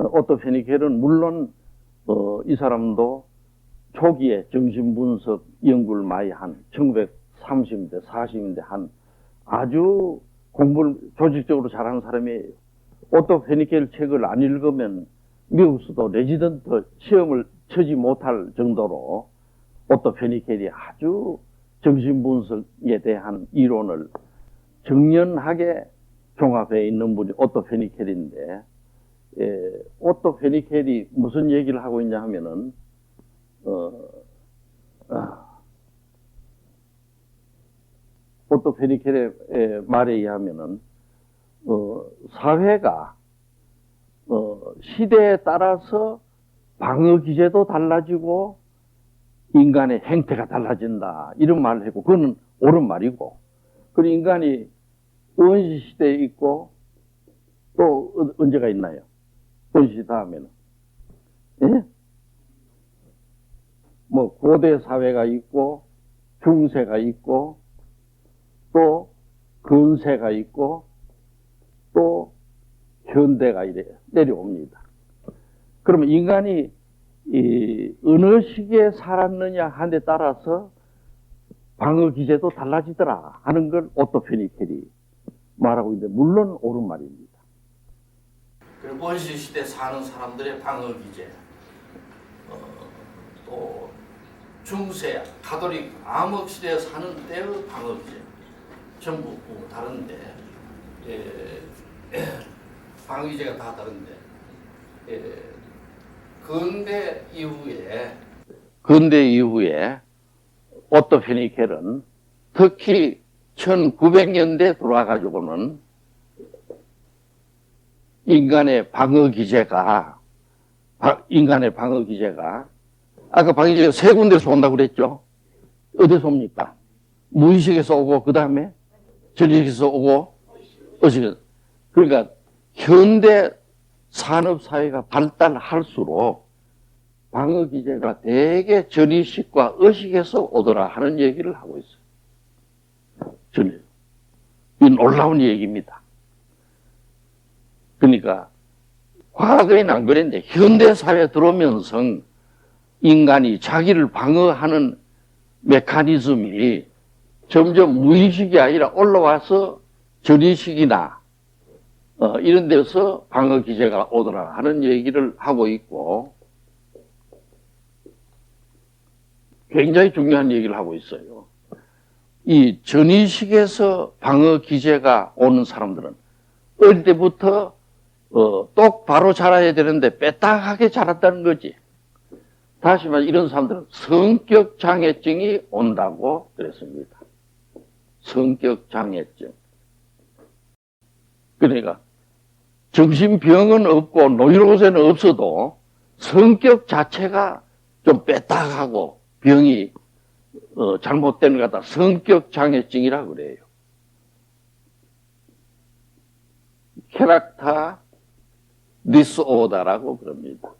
어, 오토 페니켈은 물론 어, 이 사람도 초기에 정신분석 연구를 많이 한 1930년대, 40년대 한 아주 공부를 조직적으로 잘하는 사람이에요. 오토 페니켈 책을 안 읽으면 미국에서도 레지던트 시험을 치지 못할 정도로 오토 페니켈이 아주 정신분석에 대한 이론을 정연하게 종합해 있는 분이 오토 페니켈인데 예, 오토 페니켈이 무슨 얘기를 하고 있냐 하면은 어, 아, 오토 페니켈의 에, 말에 의하면은 어, 사회가 어, 시대에 따라서 방어 기제도 달라지고 인간의 행태가 달라진다 이런 말을 했고 그거는 옳은 말이고 그리고 인간이 원시 시대에 있고 또 어- 언제가 있나요? 원시 다음에는 예? 뭐 고대 사회가 있고 중세가 있고 또 근세가 있고 또 현대가 이래 내려옵니다. 그러면 인간이 이 어느 시기에 살았느냐 하는 데 따라서 방어 기제도 달라지더라 하는 걸 오토페니켈이 말하고 있는데 물론 옳은 말입니다. 그리고 원시 시대 사는 사람들의 방어 기제, 어, 또 중세 가톨릭 암흑 시대에 사는 때의 방어 기제. 전부 뭐 다른데. 예, 방어 기제가 다 다른데. 예, 근대 이후에 근대 이후에 오토페니켈은 특히 1900년대 돌아가지고는 인간의 방어 기제가 바- 인간의 방어 기제가 아까 방어 기제가 세 군데서 온다고 그랬죠. 어디서 옵니까? 무의식에서 오고 그 다음에 전의식에서 오고 의식 그러니까 현대 산업 사회가 발달할수록 방어 기제가 대개 전의식과 의식에서 오더라 하는 얘기를 하고 있어요. 전이. 이 놀라운 얘기입니다. 그러니까 과거에는 안 그랬는데 현대 사회에 들어오면서 인간이 자기를 방어하는 메커니즘이 점점 무의식이 아니라 올라와서 전의식이나 어, 이런 데서 방어 기제가 오더라 하는 얘기를 하고 있고 굉장히 중요한 얘기를 하고 있어요. 이 전의식에서 방어 기제가 오는 사람들은 어릴 때부터 어, 똑바로 자라야 되는데 빼딱하게 자랐다는 거지. 다시 말해 이런 사람들은 성격 장애증이 온다고 그랬습니다. 성격 장애증. 그러니까 정신병은 없고 노이로제는 없어도 성격 자체가 좀 빼딱하고 병이 어, 잘못된 것 같다. 성격 장애증이라 그래요. 캐락터 디스오더라고 그럽니다.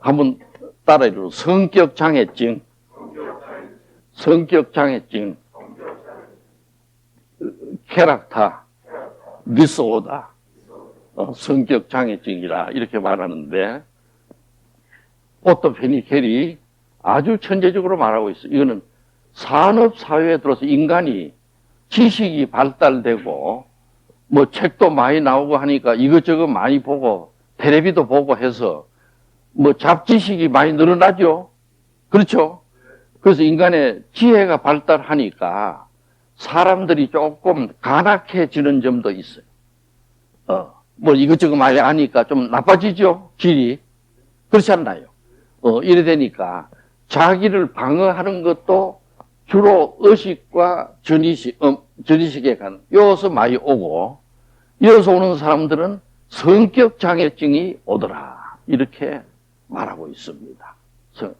한번 따라 이르 성격 장애증. 성격 장애증. 캐락터 디스오더. 어, 성격 장애증이라 이렇게 말하는데 오토 페니켈이 아주 천재적으로 말하고 있어요. 이거는 산업 사회에 들어서 인간이 지식이 발달되고 뭐 책도 많이 나오고 하니까 이것저것 많이 보고 텔레비도 보고 해서 뭐 잡지식이 많이 늘어나죠. 그렇죠? 그래서 인간의 지혜가 발달하니까 사람들이 조금 간악해지는 점도 있어요. 어, 뭐 이것저것 많이 아니까 좀 나빠지죠. 질이. 그렇지 않나요? 어, 이래 되니까 자기를 방어하는 것도 주로 의식과 전의식, 어, 전의식에 간, 여기서 많이 오고, 여기서 오는 사람들은 성격 장애증이 오더라. 이렇게 말하고 있습니다. 성-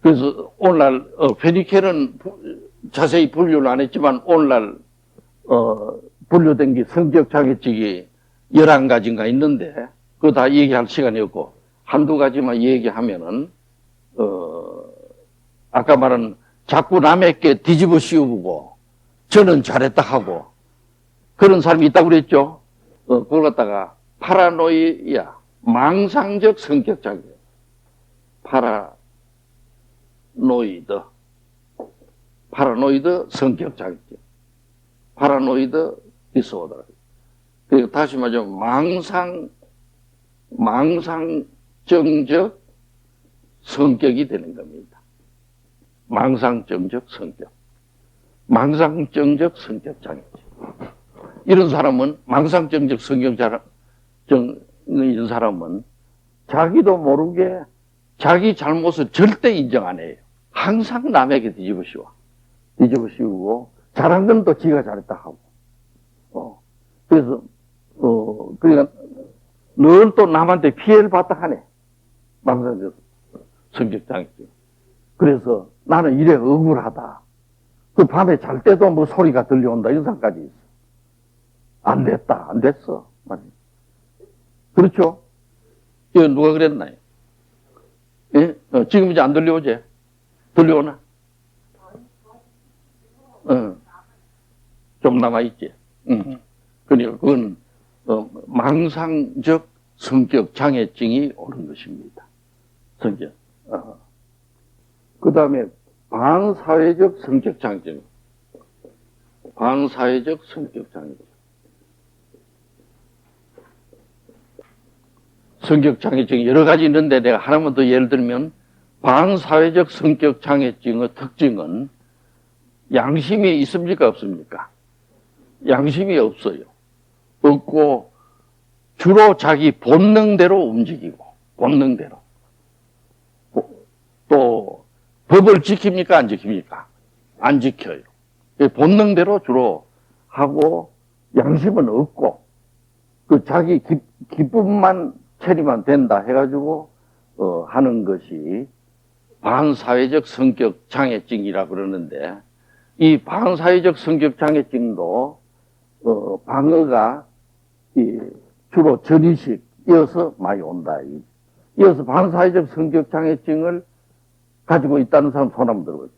그래서 오늘날, 어, 페니켈은 부- 자세히 분류를 안 했지만, 오늘날, 어, 분류된 게 성격 장애증이 11가지인가 있는데, 그거 다 얘기할 시간이 없고, 한두 가지만 얘기하면은, 어, 아까 말한 자꾸 남에게 뒤집어 씌우고, 저는 잘했다 하고, 그런 사람이 있다고 그랬죠? 어, 그걸 갖다가 파라노이야, 망상적 성격 장애. 파라노이드. 파라노이드 성격 장애증. 파라노이드 디소더. 그리고 다시 말하면 망상, 망상정적 성격이 되는 겁니다. 망상정적 성격. 망상정적 성격 장애증. 이런 사람은 망상정적 장애인 사람은 자기도 모르게 자기 잘못을 절대 인정 안 해요. 항상 남에게 뒤집어 씌워. 뒤집어 씌우고 잘한 건 또 지가 잘했다 하고. 어. 그래서 어 그러니까 늘 또 남한테 피해를 받다 하네. 망상적 성격 장애증. 그래서 나는 이래 억울하다. 그 밤에 잘 때도 뭐 소리가 들려온다 이런 생각까지 있어. 안 됐다, 안 됐어. 그렇죠? 이거 누가 그랬나요? 예? 어, 지금 이제 안 들려오지? 들려오나? 어. 좀 남아있지? 응. 그러니까 그건, 어, 망상적 성격 장애증이 오는 것입니다. 성격. 어. 그 다음에 반사회적 성격 장애증. 반사회적 성격 장애증. 성격 장애증이 여러 가지 있는데 내가 하나만 더 예를 들면 반사회적 성격 장애증의 특징은 양심이 있습니까 없습니까? 양심이 없어요. 없고 주로 자기 본능대로 움직이고 본능대로 또 법을 지킵니까 안 지킵니까? 안 지켜요. 본능대로 주로 하고 양심은 없고 그 자기 기, 기쁨만 처리만 된다 해가지고 어, 하는 것이 반사회적 성격 장애증이라 그러는데 이 반사회적 성격 장애증도 어, 방어가 이, 주로 전이식 이어서 많이 온다. 이어서 반사회적 성격 장애증을 가지고 있다는 사람 손 한번 들어보죠.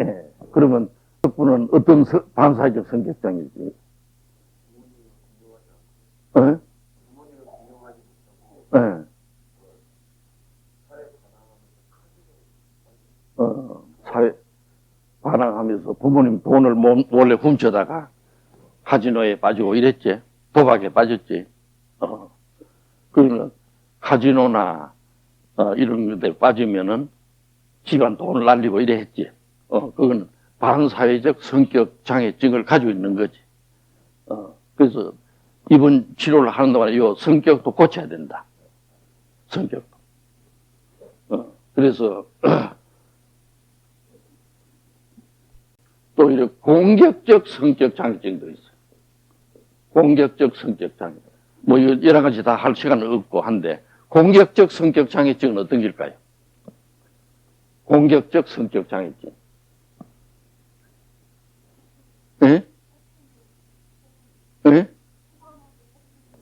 예. 그러면 그분은 어떤 서, 반사회적 성격 장애증? 어? 예. 어, 사회, 반항하면서 부모님 돈을 모- 몰래 훔쳐다가 카지노에 빠지고 이랬지. 도박에 빠졌지. 어. 그러면 카지노나 어, 이런 데 빠지면은 집안 돈을 날리고 이래 했지. 어, 그건 반사회적 성격 장애증을 가지고 있는 거지. 어, 그래서 이번 치료를 하는 동안에 이 성격도 고쳐야 된다. 성격도. 어, 그래서 또 이렇게 공격적 성격 장애증도 있어요. 공격적 성격 장애. 뭐 여러 가지 다 할 시간은 없고 한데 공격적 성격 장애증은 어떤 길까요? 공격적 성격 장애증.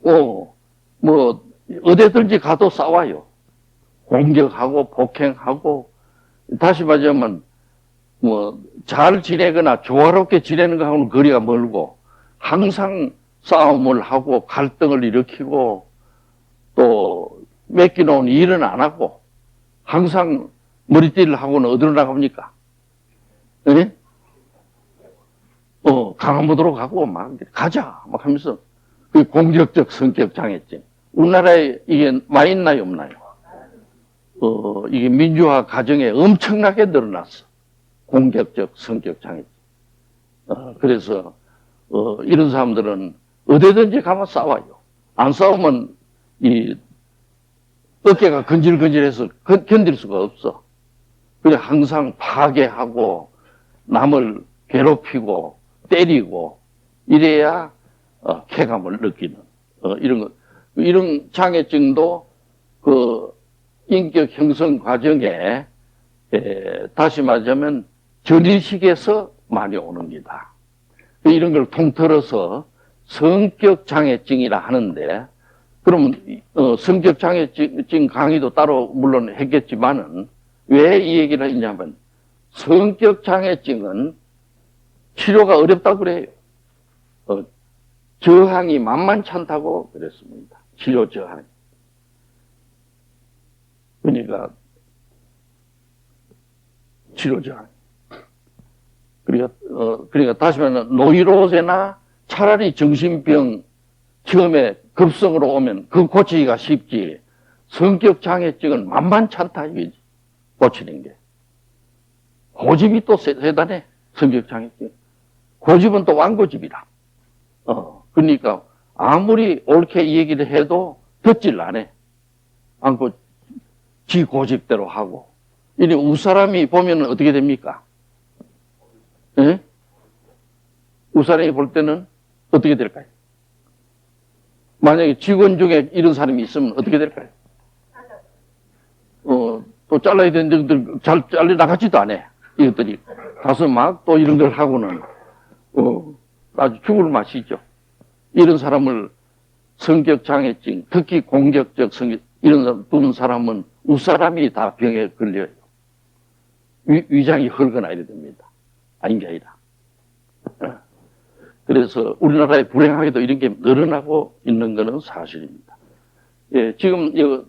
어, 뭐, 어디든지 가도 싸워요. 공격하고, 폭행하고, 다시 말하자면, 뭐, 잘 지내거나 조화롭게 지내는 거하고는 거리가 멀고, 항상 싸움을 하고, 갈등을 일으키고, 또, 맡겨놓은 일은 안 하고, 항상 머리띠를 하고는 어디로 나갑니까? 예? 어, 강화무도로 가고, 막, 가자! 막 하면서, 그 공격적 성격 장애증. 우리나라에 이게 많이 있나요, 없나요? 어, 이게 민주화 과정에 엄청나게 늘어났어. 공격적 성격 장애증. 어, 그래서, 어, 이런 사람들은 어디든지 가면 싸워요. 안 싸우면 이 어깨가 근질근질해서 건- 견딜 수가 없어. 그래 항상 파괴하고 남을 괴롭히고 때리고 이래야 어, 쾌감을 느끼는 어, 이런 것 이런 장애증도 그 인격 형성 과정에 에, 다시 말하자면 전인식에서 많이 오는 기다. 이런 걸 통틀어서 성격 장애증이라 하는데 그러면 어, 성격 장애증 강의도 따로 물론 했겠지만은 왜 이 얘기를 했냐면 성격 장애증은 치료가 어렵다 그래요. 어, 저항이 만만찮다고 그랬습니다. 치료 저항. 그러니까 치료 저항. 그러니까 어 그러니까 다시 말하면 노이로제나 차라리 정신병 처음에 급성으로 오면 그 고치기가 쉽지 성격 장애증은 만만찮다 이거지 고치는 게 고집이 또 세- 대단해 성격 장애증 고집은 또 완고집이다 어 그러니까 아무리 옳게 이 얘기를 해도 듣질 않아 않고 지 고집대로 하고 이니 우사람이 보면 어떻게 됩니까? 예? 우사람이 볼 때는 어떻게 될까요? 만약에 직원 중에 이런 사람이 있으면 어떻게 될까요? 어, 또 잘라야 되는데 잘 잘려 나가지도 않아. 이것들이. 가서 막 또 이런 걸 하고는, 어, 아주 죽을 맛이죠. 이런 사람을 성격 장애증, 특히 공격적 성격, 이런 사람, 두는 사람은 우사람이 다 병에 걸려요. 위, 위장이 헐거나 이래 됩니다. 아닌 게 아니라. 어. 그래서 우리나라에 불행하게도 이런 게 늘어나고 있는 것은 사실입니다. 예, 지금 이거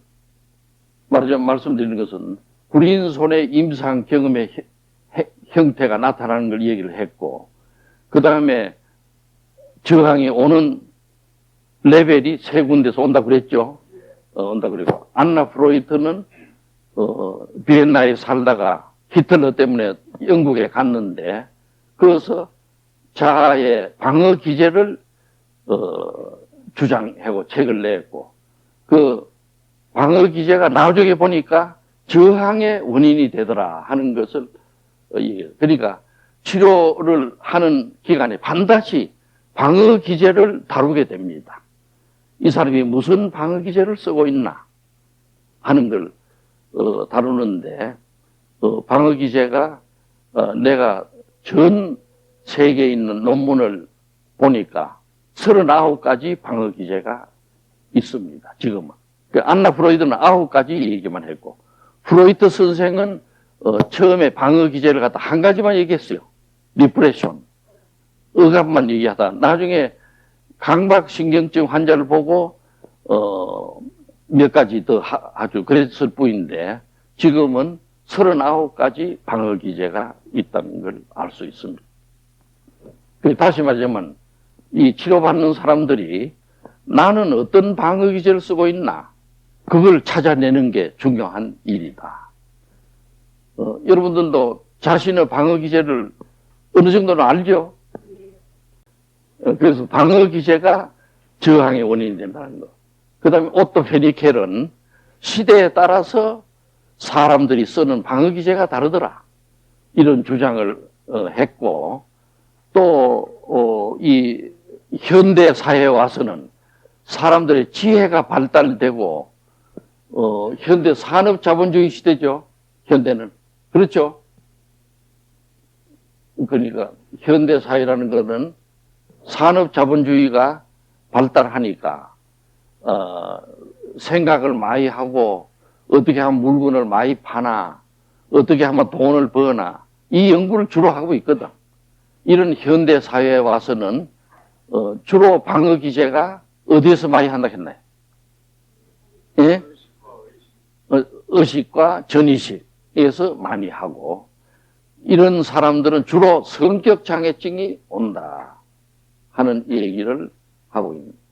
말하자면 말씀드리는 것은 구린손의 임상 경험의 해- 해- 형태가 나타나는 걸 얘기를 했고, 그 다음에 저항이 오는 레벨이 세 군데서 온다 그랬죠. 어, 온다 그리고 안나 프로이트는 어, 비엔나에 살다가 히틀러 때문에 영국에 갔는데 그래서 자아의 방어 기제를 어, 주장하고 책을 냈고 그 방어 기제가 나중에 보니까 저항의 원인이 되더라 하는 것을 어. 그러니까 치료를 하는 기간에 반드시 방어 기제를 다루게 됩니다. 이 사람이 무슨 방어 기제를 쓰고 있나 하는 걸 어, 다루는데 어, 방어 기제가 어, 내가 전 세계에 있는 논문을 보니까 39가지 방어 기제가 있습니다. 지금은. 그 안나 프로이드는 9가지 얘기만 했고, 프로이트 선생은 어, 처음에 방어 기제를 갖다 한 가지만 얘기했어요. 리프레션. 억압만 얘기하다. 나중에 강박신경증 환자를 보고, 어, 몇 가지 더 하, 아주 그랬을 뿐인데, 지금은 39가지 방어 기제가 있다는 걸 알 수 있습니다. 그 다시 말하자면 이 치료받는 사람들이 나는 어떤 방어 기제를 쓰고 있나 그걸 찾아내는 게 중요한 일이다. 어, 여러분들도 자신의 방어 기제를 어느 정도는 알죠? 어, 그래서 방어 기제가 저항의 원인이 된다는 거. 그 다음에 오토페니켈은 시대에 따라서 사람들이 쓰는 방어 기제가 다르더라. 이런 주장을 어, 했고 또, 어, 이, 현대 사회에 와서는 사람들의 지혜가 발달되고, 어, 현대 산업 자본주의 시대죠. 현대는. 그렇죠? 그러니까, 현대 사회라는 것은 산업 자본주의가 발달하니까, 어, 생각을 많이 하고, 어떻게 하면 물건을 많이 파나, 어떻게 하면 돈을 버나, 이 연구를 주로 하고 있거든. 이런 현대 사회에 와서는 어, 주로 방어 기제가 어디에서 많이 한다 했나요? 예? 어, 의식과 전의식에서 많이 하고 이런 사람들은 주로 성격 장애증이 온다 하는 얘기를 하고 있습니다.